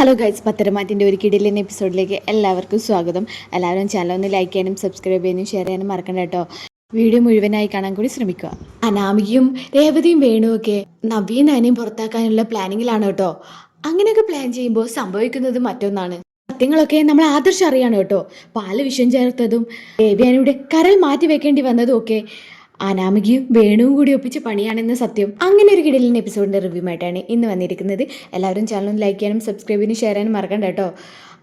Hello guys പത്തരമാറ്റിന്റെ ഒരു കിടിലൻ എപ്പിസോഡിലേക്ക് എല്ലാവർക്കും സ്വാഗതം. എല്ലാവരും ചാനൽ ഒന്ന് ലൈക്ക് ചെയ്യാനും സബ്സ്ക്രൈബ് ചെയ്യാനും ഷെയർ ചെയ്യാനും മറക്കണ്ട കേട്ടോ. വീഡിയോ മുഴുവനായി കാണാൻ കൂടി ശ്രമിക്കുക. അനാമികയും രേവതിയും വേണുവൊക്കെ നവ്യയും നാനയും പുറത്താക്കാനുള്ള പ്ലാനിങ്ങിലാണ് കേട്ടോ. അങ്ങനെയൊക്കെ പ്ലാൻ ചെയ്യുമ്പോൾ സംഭവിക്കുന്നത് മറ്റൊന്നാണ്. സത്യങ്ങളൊക്കെ നമ്മൾ ആദർശം അറിയാണ് കേട്ടോ. പാൽ വിഷം ചേർത്തതും ദേവ്യാനിയുടെ കരൽ മാറ്റി വെക്കേണ്ടി വന്നതും ഒക്കെ അനാമികയും വേണുവും കൂടി ഒപ്പിച്ച് പണിയാണെന്ന് സത്യം. അങ്ങനെ ഒരു കിടലിൻ എപ്പിസോഡിന്റെ റിവ്യൂ ആയിട്ടാണ് ഇന്ന് വന്നിരിക്കുന്നത്. എല്ലാവരും ചാനൽ ലൈക്ക് ചെയ്യാനും സബ്സ്ക്രൈബ് ചെയ്യാനും ഷെയർ ചെയ്യാനും മറക്കണ്ട കേട്ടോ.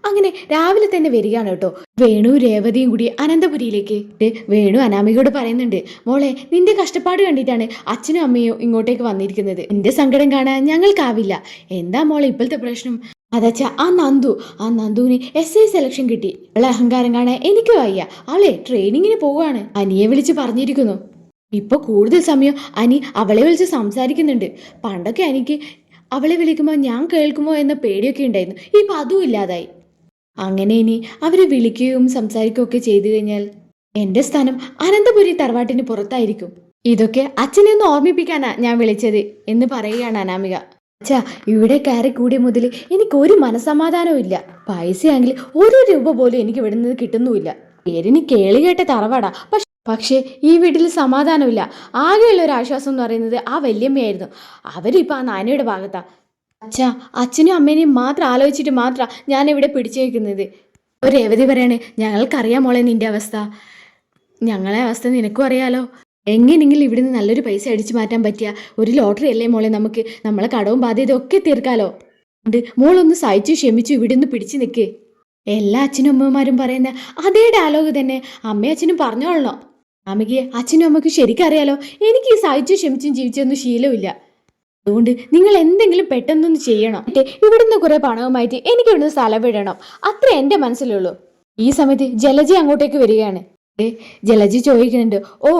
അങ്ങനെ രാവിലെ തന്നെ വരികയാണ് കേട്ടോ. വേണു രേവതിയും കൂടി അനന്തപുരിയിലേക്ക്. വേണു അനാമികയോട് പറയുന്നുണ്ട് മോളെ നിന്റെ കഷ്ടപ്പാട് കണ്ടിട്ടാണ് അച്ഛനും അമ്മയും ഇങ്ങോട്ടേക്ക് വന്നിരിക്കുന്നത്. നിന്റെ സങ്കടം കാണാൻ ഞങ്ങൾക്കാവില്ല. എന്താ മോളെ ഇപ്പോഴത്തെ പ്രശ്നം? അതച്ച ആ നന്ദു ആ നന്ദുവിന് എസ് ഐ സെലക്ഷൻ കിട്ടി. അവളെ അഹങ്കാരം കാണാൻ എനിക്ക് വയ്യ. അവളെ ട്രെയിനിങ്ങിന് പോവാണ്. അനിയെ വിളിച്ച് പറഞ്ഞിരിക്കുന്നു. ഇപ്പൊ കൂടുതൽ സമയം അനി അവളെ വിളിച്ച് സംസാരിക്കുന്നുണ്ട്. പണ്ടൊക്കെ അനിക്ക് അവളെ വിളിക്കുമ്പോൾ ഞാൻ കേൾക്കുമോ എന്ന പേടിയൊക്കെ ഉണ്ടായിരുന്നു. ഇപ്പൊ അതും ഇല്ലാതായി. അങ്ങനെ ഇനി അവരെ വിളിക്കുകയും സംസാരിക്കുകയും ഒക്കെ ചെയ്തു കഴിഞ്ഞാൽ എന്റെ സ്ഥാനം അനന്തപുരി തറവാട്ടിന് പുറത്തായിരിക്കും. ഇതൊക്കെ അച്ഛനെ ഒന്ന് ഓർമ്മിപ്പിക്കാനാ ഞാൻ വിളിച്ചത് എന്ന് പറയുകയാണ് അനാമിക. അച്ഛാ ഇവിടെ കയറി കൂടിയ മുതൽ എനിക്ക് ഒരു മനസമാധാനവും ഇല്ല. പൈസയാണെങ്കിൽ ഒരു രൂപ പോലും എനിക്ക് ഇവിടുന്ന് കിട്ടുന്നുമില്ല. പേരിന് കേളി കേട്ട തറവാടാ. പക്ഷെ പക്ഷേ ഈ വീട്ടിൽ സമാധാനമില്ല. ആകെയുള്ള ഒരു ആശ്വാസം എന്ന് പറയുന്നത് ആ വല്യമ്മയായിരുന്നു. അവരിപ്പോൾ ആ നാനയുടെ ഭാഗത്താ. അച്ഛാ അച്ഛനും അമ്മേനെയും മാത്രം ആലോചിച്ചിട്ട് മാത്രമാണ് ഞാനിവിടെ പിടിച്ചു വയ്ക്കുന്നത് ഒരു രേവതി പറയാണ് ഞങ്ങൾക്കറിയാം മോളെ നിന്റെ അവസ്ഥ. ഞങ്ങളെ അവസ്ഥ നിനക്കും അറിയാലോ. എങ്ങനെയെങ്കിലും ഇവിടുന്ന് നല്ലൊരു പൈസ അടിച്ചു മാറ്റാൻ പറ്റിയ ഒരു ലോട്ടറി അല്ലേ മോളെ നമുക്ക്? നമ്മളെ കടവും ബാധ്യതയൊക്കെ തീർക്കാലോ. ഉണ്ട്. മോളൊന്ന് സഹിച്ചു ക്ഷമിച്ചു ഇവിടുന്ന് പിടിച്ചു നിൽക്ക് എല്ലാ അച്ഛനും അമ്മമാരും പറയുന്ന അതേ ഡയലോഗ് തന്നെ. അമ്മയച്ഛനും പറഞ്ഞോളണം. അമ്മയ്ക്ക് അച്ഛനും അമ്മയ്ക്കും ശരിക്കും അറിയാലോ എനിക്ക് ഈ സാഹിത്യം ക്ഷമിച്ചും ജീവിച്ചൊന്നും ശീലമില്ല. അതുകൊണ്ട് നിങ്ങൾ എന്തെങ്കിലും പെട്ടെന്നൊന്ന് ചെയ്യണം. ഇവിടുന്ന് കുറെ പണവുമായിട്ട് എനിക്ക് ഇവിടുന്ന് സ്ഥലം വിടണം. അത്ര എന്റെ മനസ്സിലുള്ളൂ. ഈ സമയത്ത് ജലജി അങ്ങോട്ടേക്ക് വരികയാണ്. ജലജ ചോദിക്കുന്നുണ്ട്. ഓ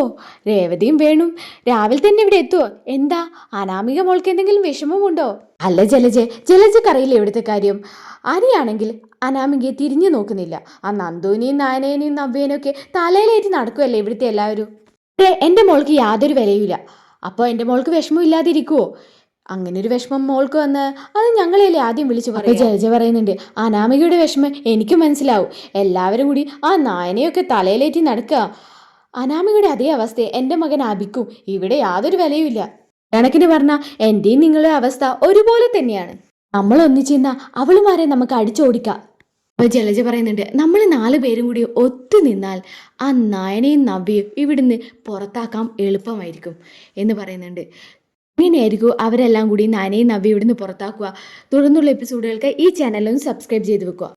രേവതിയും വേണം രാവിലെ തന്നെ ഇവിടെ എത്തുവോ? എന്താ അനാമിക മോൾക്ക് എന്തെങ്കിലും വിഷമമുണ്ടോ? അല്ല ജലജെ ജലജക്കറിയില്ല ഇവിടുത്തെ കാര്യം. അനിയാണെങ്കിൽ അനാമികയെ തിരിഞ്ഞു നോക്കുന്നില്ല. ആ നന്ദുവിനെയും നായനേനെയും നവ്യേനെയും ഒക്കെ തലയിലേറ്റ് നടക്കുമല്ലേ ഇവിടുത്തെ എല്ലാവരും? എന്റെ മോൾക്ക് യാതൊരു വിലയുമില്ല. അപ്പോൾ എന്റെ മോൾക്ക് വിഷമം ഇല്ലാതിരിക്കുവോ? അങ്ങനെ ഒരു വിഷമം മോൾക്ക് വന്ന് അത് ഞങ്ങളെയല്ലേ ആദ്യം വിളിച്ചു പറയും. ജലജ പറയുന്നുണ്ട് അനാമികയുടെ വിഷമം എനിക്ക് മനസ്സിലാവും. എല്ലാവരും കൂടി ആ നായനെയൊക്കെ തലയിലേറ്റി നടക്കുക അനാമികയുടെ അതേ അവസ്ഥ എന്റെ മകൻ അബിക്കും. ഇവിടെ യാതൊരു വിലയുമില്ല. കണക്കിന് പറഞ്ഞാൽ എന്റെയും നിങ്ങളുടെ അവസ്ഥ ഒരുപോലെ തന്നെയാണ്. നമ്മൾ ഒന്നിച്ചിരുന്ന അവളുമാരെ നമുക്ക് അടിച്ചോടിക്കാം. അപ്പോൾ ജലജ പറയുന്നുണ്ട് നമ്മൾ നാല് പേരും കൂടി ഒത്തു നിന്നാൽ ആ നായനെയും നവ്യയും ഇവിടുന്ന് പുറത്താക്കാൻ എളുപ്പമായിരിക്കും എന്ന് പറയുന്നുണ്ട്. ഇങ്ങനെയായിരിക്കും അവരെല്ലാം കൂടി നാനയും നവ്യ ഇവിടുന്ന് പുറത്താക്കുക. തുടർന്നുള്ള എപ്പിസോഡുകൾക്ക് ഈ ചാനലൊന്ന് സബ്സ്ക്രൈബ് ചെയ്ത് വെക്കുക.